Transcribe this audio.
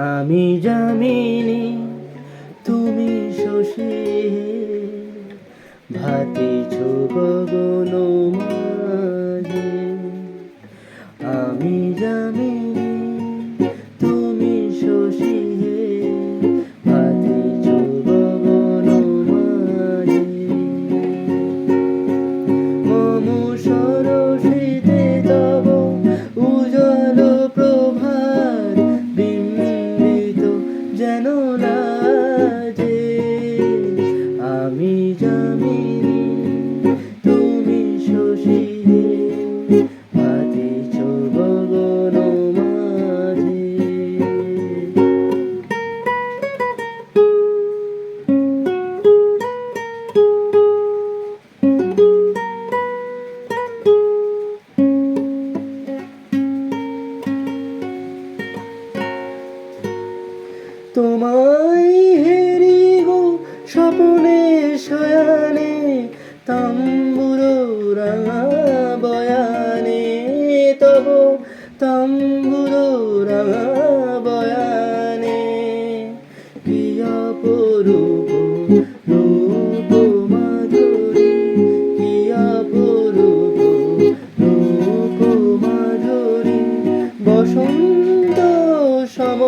আমি জামিনি তুমি শশী। ভাতি গগন মাঝে। আমি জামিনী। তোমায় হেরি গো স্বপনে শয়ানে তাম্বুরো বয়ানে, তব তাম্বুরো বয়ানে। কিয়া পরূপ রূপ মাধুরী বসন্ত সম